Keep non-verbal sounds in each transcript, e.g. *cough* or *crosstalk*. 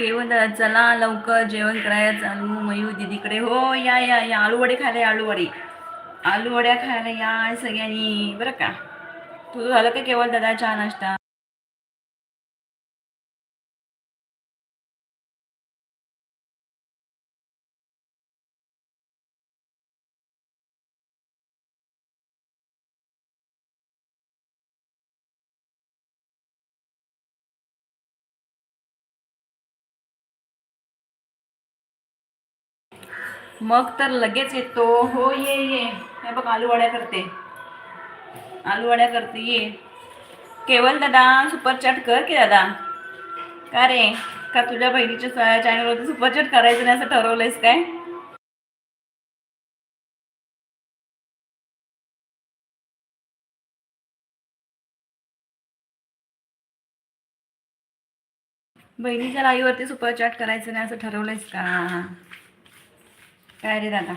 केवल चला लवकर जेवण करायला चालू मयूर दीदीकडे. हो या या या. आळू वडे खायला या आलू वडे आलू वड्या खायला या सगळ्यांनी. बरं का? तुझं झालं का केवळ दादा चहा नाश्ता? मग तर लगेच येतो. हो ये ये. हे बघ आलू वड्या करते. आलू वड्या करते ये. केवल दादा सुपर चॅट कर की दादा. का रे? का तुझ्या बहिणीच्या चॅनलवरती सुपरचॅट करायचं नाही असं ठरवलंयस काय? बहिणीच्या लाईवरती सुपर चॅट करायचं नाही असं ठरवलंयस का? काय रे दादा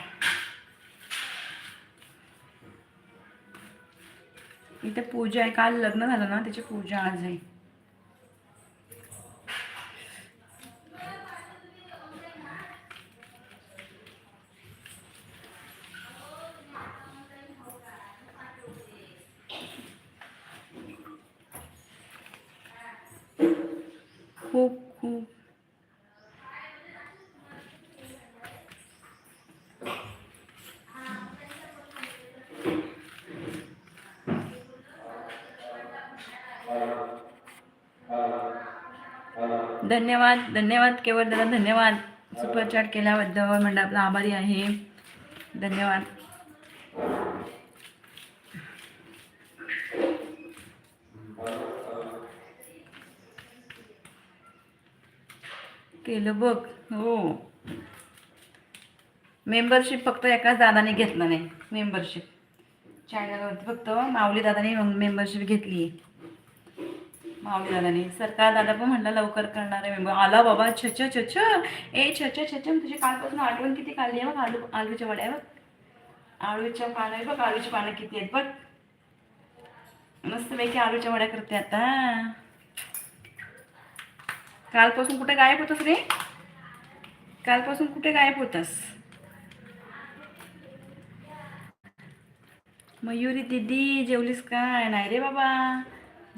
इथे पूजा आहे. काल लग्न झालं ना त्याची पूजा आज आहे. धन्यवाद धन्यवाद केवळ दादा धन्यवाद. सुपरचॅट केल्याबद्दल म्हणजे आपला आभारी आहे. धन्यवाद. केलं बघ हो. मेंबरशिप फक्त एकाच दादाने घेतलं नाही. मेंबरशिप चॅनलवरती फक्त माऊली दादाने मेंबरशिप घेतली. आहे माऊली दादाने सरकार दादा पण म्हणला लवकर करणार आहे मी आला बाबा छच छच ए छच छच तुझी कालपासून आठवण किती काढली आहे बघ आलू आलूच्या वड्या बघ. आळूच्या पानं आहे बघ आळूची पानं किती आहेत बघ. मस्तपैकी आळूच्या वड्या करते आता. कालपासून कुठे गायब होतस रे? कालपासून कुठे गायब होतस? मयुरी दिदी जेवलीस काय? नाही रे बाबा.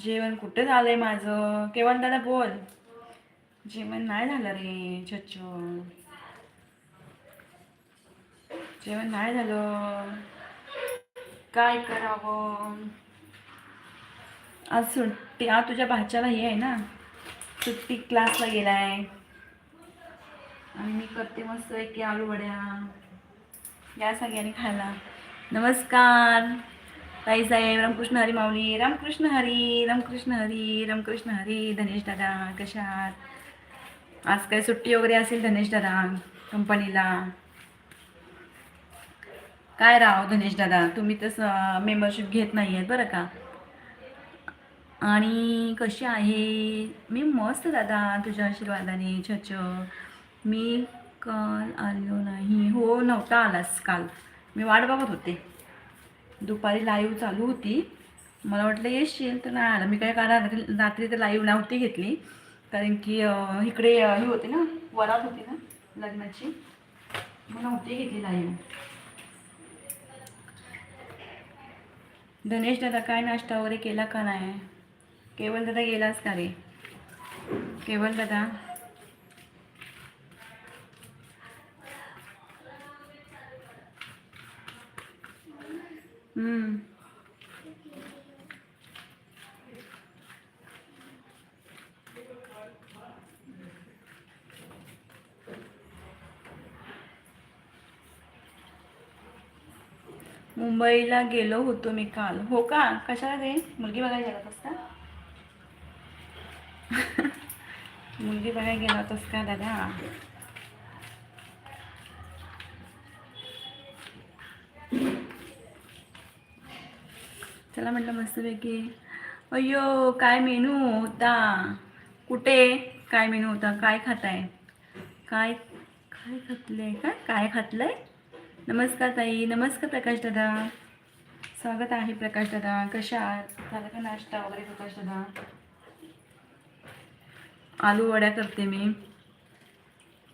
जेवण कुठं झालंय माझं? केवण दादा बोल. जेवण नाही झालं रे चच्चू. जेवण नाही झालं. काय करावं? आज सुट्टी आज तुझ्या भाच्याला हे आहे ना सुट्टी क्लासला गेलाय. आणि मी करते मस्त एक आलू वड्या या सगळ्यांनी खायला. नमस्कार. ताई साहेब रामकृष्ण हरी माऊली रामकृष्ण हरी रामकृष्ण हरी रामकृष्ण हरी धनेश दादा कशात? आज काय सुट्टी वगैरे असेल धनेश दादा कंपनीला? काय राव धनेश दादा तुम्ही तसं मेंबरशिप घेत नाही आहेत बरं का? आणि कशी आहे? मी मस्त दादा तुझ्या आशीर्वादाने छच मी काल आलो नाही. हो नव्हता आलास काल. मी वाट बघत होते. दुपारी लाईव्ह चालू होती. मला वाटलं येशील तर नाही आलं. मी काय कारण रात्री रात्री तर लाईव्ह नव्हती घेतली. कारण की इकडे ही होती ना वरात होती ना लग्नाची. मग नव्हती घेतली लाईव्ह धनेश दादा काय नाश्ता वगैरे केला का नाही? केवळ दादा गेलास का रे? केवळ दादा? मुंबईला गेलो होतो मी काल. हो का? कशाला रे? मुलगी बघायला गेला होतास का? *laughs* मुलगी बघायला गेला होतास का दादा? चला म्हटलं मस्तपैकी. अय्यो काय मेनू होता? कुठे? काय मेनू होता? काय खाताय? काय काय खातलंय? काय काय खातलंय? नमस्कार ताई. नमस्कार प्रकाश दादा. स्वागत आहे प्रकाश दादा. कशा आहात? झालं का नाश्ता वगैरे प्रकाश दादा? आलू वड्या करते मी.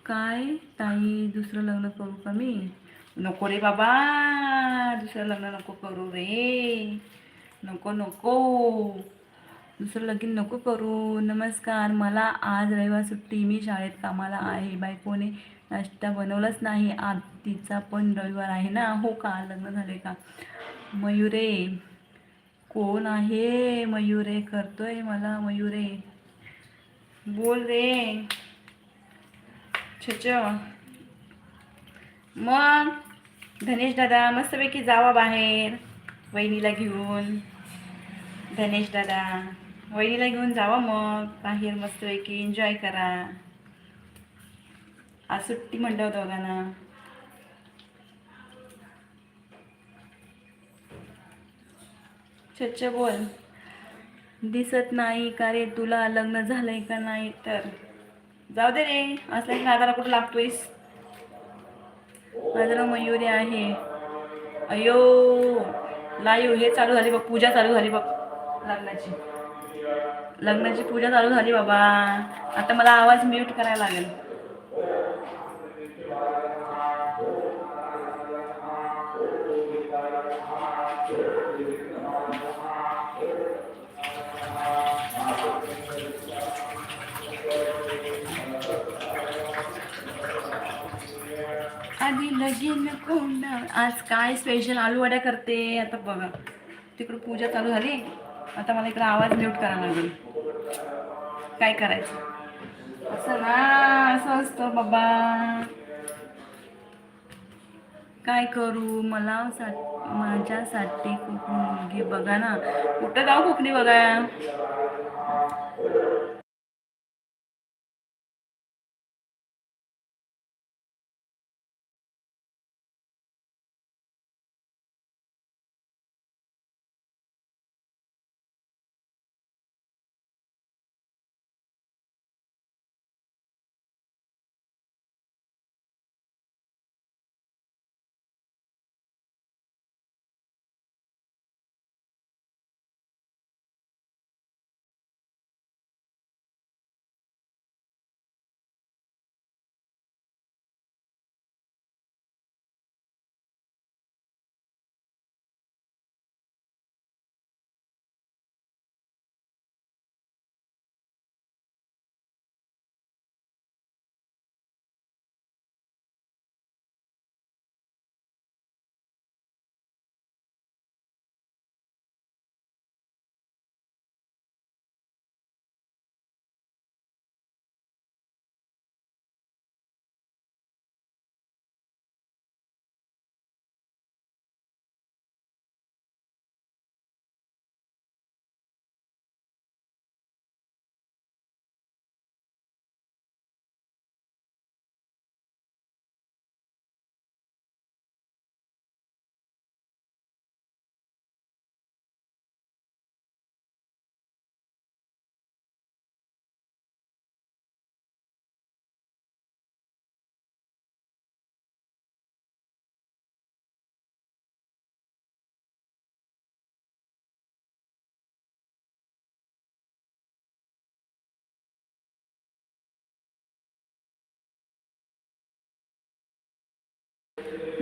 काय ताई? दुसरं लग्न करू का मी? नको रे बाबा. दुसरं लग्न नको करू रे. नको नको. दुसरं लगीन नको करू. नमस्कार. मला आज रविवार सुट्टी. मी शाळेत कामाला आहे. बायकोने नाश्ता बनवलाच नाही. आज तिचा पण रविवार आहे ना? हो का? लग्न झाले का? मयुरे कोण आहे? मयुरे करतोय मला मयुरे. बोल रे. छच मग धनेश दादा मस्तपैकी जावा बाहेर. वहिनीला घेऊन. धनेश दादा वहिनीला घेऊन जावा मग. बाहेर मस्तपैकी एन्जॉय करा. आज सुट्टी म्हणलं होतं दोघांना. छच्छ बोल. दिसत नाही का रे तुला? लग्न झालंय का नाही? तर जाऊ दे रे. असल्या नादाला कुठं लागतोयस? माझं नाव मयुरी आहे. अयो लाईव्ह हे चालू झाली बघ. पूजा चालू झाली बघ. लग्नाची. लग्नाची पूजा चालू झाली बाबा. आता मला आवाज म्यूट करायला लागेल. आधी लगीन कोण? आज काय स्पेशल आलू वड्या करते? आता बघा. तिकडं पूजा चालू झाली. आता मला इकडं आवाज म्यूट करावा लागेल काय करायचं? असं ना असं असतं बाबा. काय करू? मला सा माझ्यासाठी कोकणी मुलगी बघा ना. कुठं जाऊ कोकणी बघा?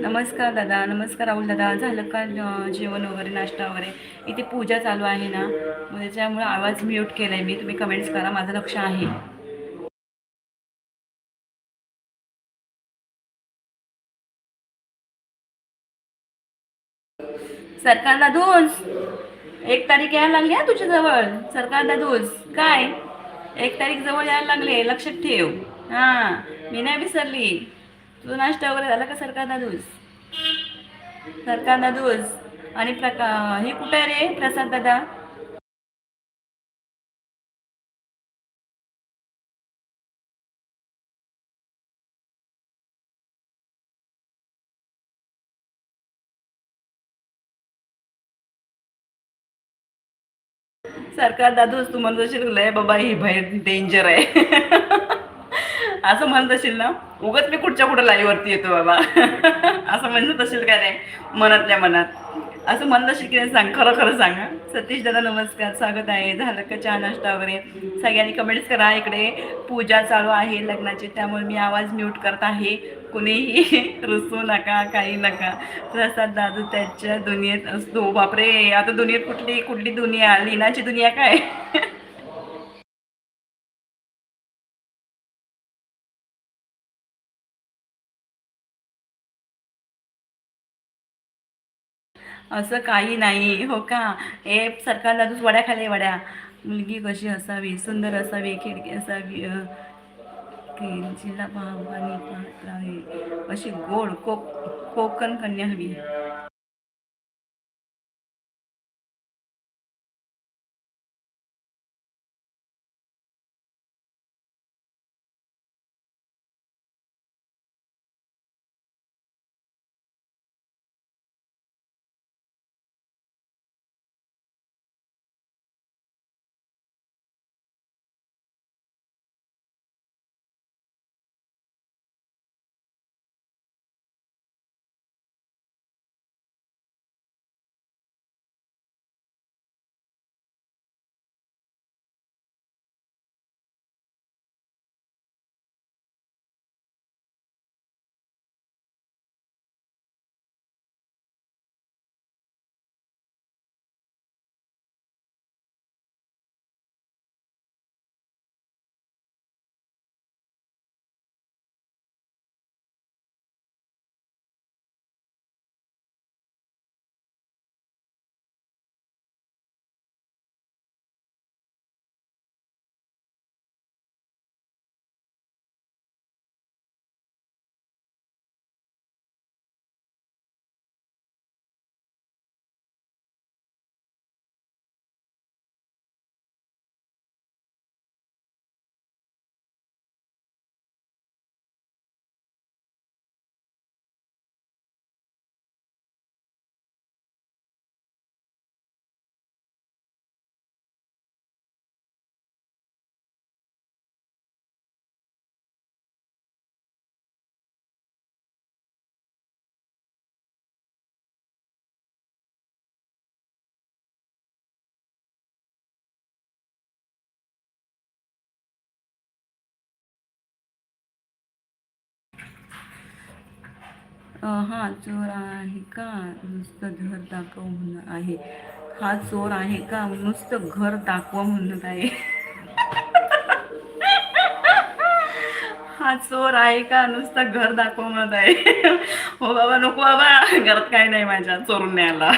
नमस्कार दादा नमस्कार राहुल दादा. झालं का जेवण वगैरे नाश्ता वगैरे? इथे पूजा चालू आहे ना. मग त्याच्यामुळे आवाज म्यूट केला आहे मी. तुम्ही कमेंट्स करा. माझं लक्ष आहे. सरकारला धूस. एक तारीख यायला लागली हा तुझ्या जवळ सरकारला धूस. काय? एक तारीख जवळ यायला लागले. लक्षात ठेव. हां. मी नाही विसरली. तुझा नाश्ता वगैरे झाला का सरकारना दादूस सरकारना दादूस आणि प्रका हे कुठे आहे रे प्रसाद दादा? सरकार दादूच तू म्हणत असेल बाबा ही बाहेर डेंजर आहे. *laughs* असं म्हणत असेल ना उगाच मी कुठच्या कुठं लाईवरती येतो बाबा. *laughs* असं म्हणत असेल काय नाही? मनातल्या मनात. असं म्हणलं शिकले सांग खरं खरं सांगा सतीश दादा नमस्कार स्वागत आहे. झालं का चहा नाश्ता वगैरे? सगळ्यांनी कमेंट्स करा. इकडे पूजा चालू आहे लग्नाची त्यामुळे मी आवाज म्यूट करत आहे. कुणीही *laughs* रुसू नका काही नका. प्रसाद दादू त्याच्या दुनियेत असतो. बापरे आता दुनियेत कुठली कुठली दुनिया? लिनाची दुनिया काय? *laughs* असं काही नाही. हो का? हे सरकारला दादूच वड्या खाले वड्या. मुलगी कशी असावी? सुंदर असावी खिडकी असावी अ, खिडकीला पाहत पात्रावी अशी गोड कोक कोकण कन्या हवी. हा चोर आहे का? नुसतं घर दाखव म्हणत आहे. हा चोर आहे का? नुसतं घर दाखवा म्हणत आहे. हा चोर आहे का? नुसतं घर दाखव म्हणत आहे. हो बाबा नको बाबा. घरात काय नाही माझ्या चोरून न्यायला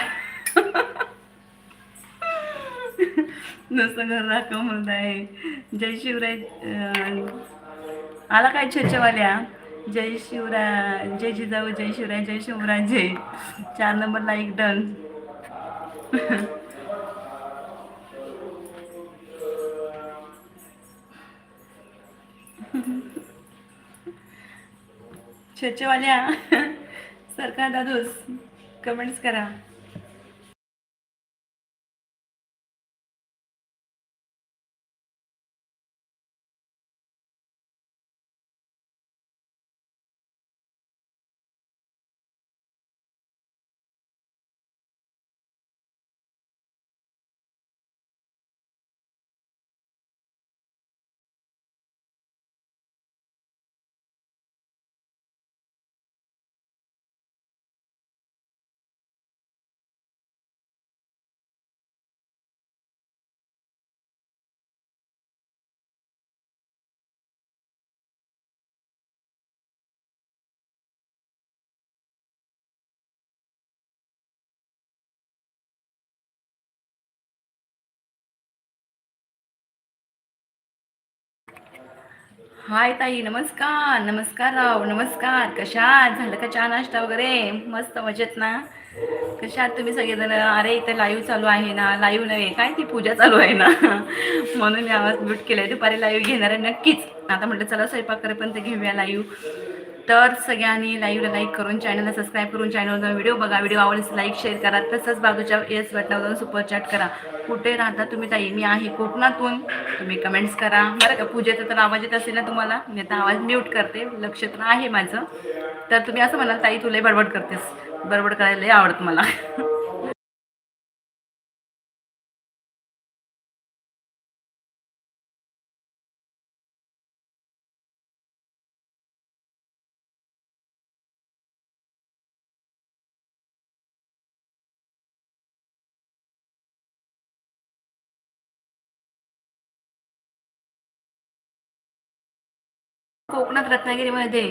नुसतं घर दाखव म्हणत आहे. जय शिवराय आला काय छेचेवाल्या? जय शिवराय जय जिजाऊ जय शिवराय जय शिवराय जय चार नंबर लाईक डन छेचेवाल्या सरकार दादूस कमेंट्स करा. हाय ताई नमस्कार नमस्कार राव नमस्कार. कशा झालं का चहा नाश्ता वगैरे? मस्त मजेत ना? कशा तुम्ही सगळेजण? अरे इथं लाईव्ह चालू आहे ना? लाईव्ह नव्हे काय ती पूजा चालू आहे ना? *laughs* म्हणून मी आवाज म्यूट केलाय. दुपारी लाईव्ह घेणार आहे नक्कीच. आता म्हटलं चला स्वयंपाक करेपर्यंत घेऊया लाईव्ह. तर सगळ्यांनी लाईव्हला लाईक करून चॅनलला सबस्क्राईब करून चॅनलवर जाऊन व्हिडिओ बघा. व्हिडिओ आवडल्यास लाईक शेअर करा. तसंच बाजूच्या येस बटनावर सुपर चॅट करा. कुठे राहता तुम्ही ताई? मी आहे कोकणातून. तुम्ही कमेंट्स करा. बरं का? पूजेचा तर आवाज येत असेल ना तुम्हाला? मी आता आवाज म्यूट करते. लक्ष तर आहे माझं. तर तुम्ही असं म्हणाल ताई तुलाही बडबड करतेस. बडबड करायला लय आवडतं मला. *laughs* कोकणात रत्नागिरीमध्ये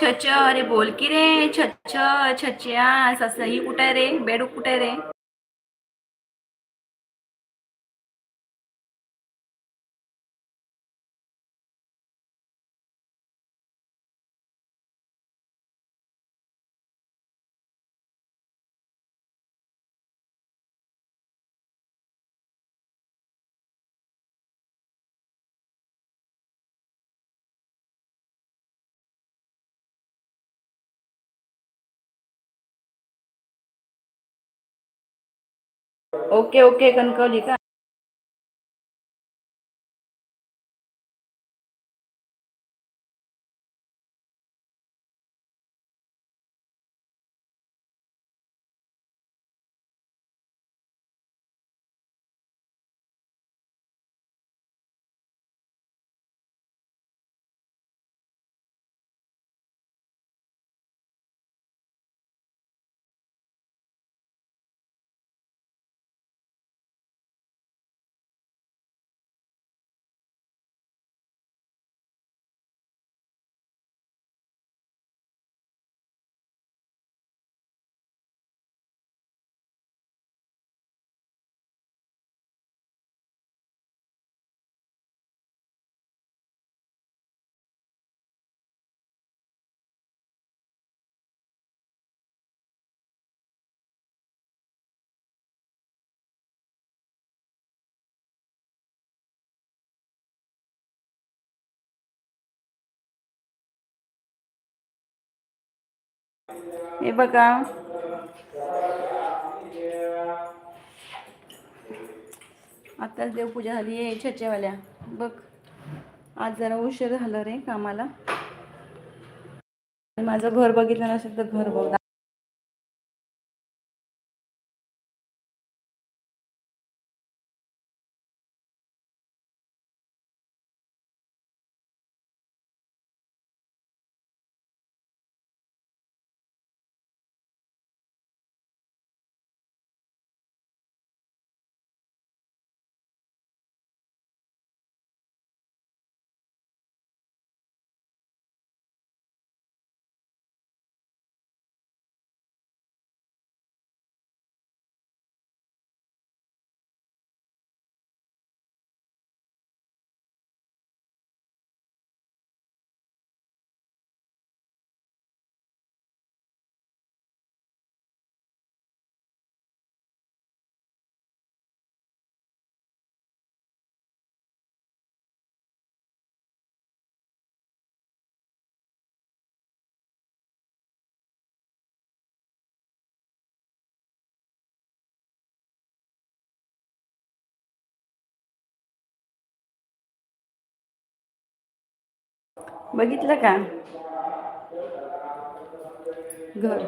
छच अरे बोल की रे छच छच्या असं ही कुठं आहे रे? बेडूक कुठे रे? ओके ओके कणकवली का? हे बघा. आताच देवपूजा झाली आहे छचेवाल्या. बघ. आज जरा उशीर झालं रे कामाला. माझं घर बघितलं नसेल तर घर बघ. बघितलं का? घर.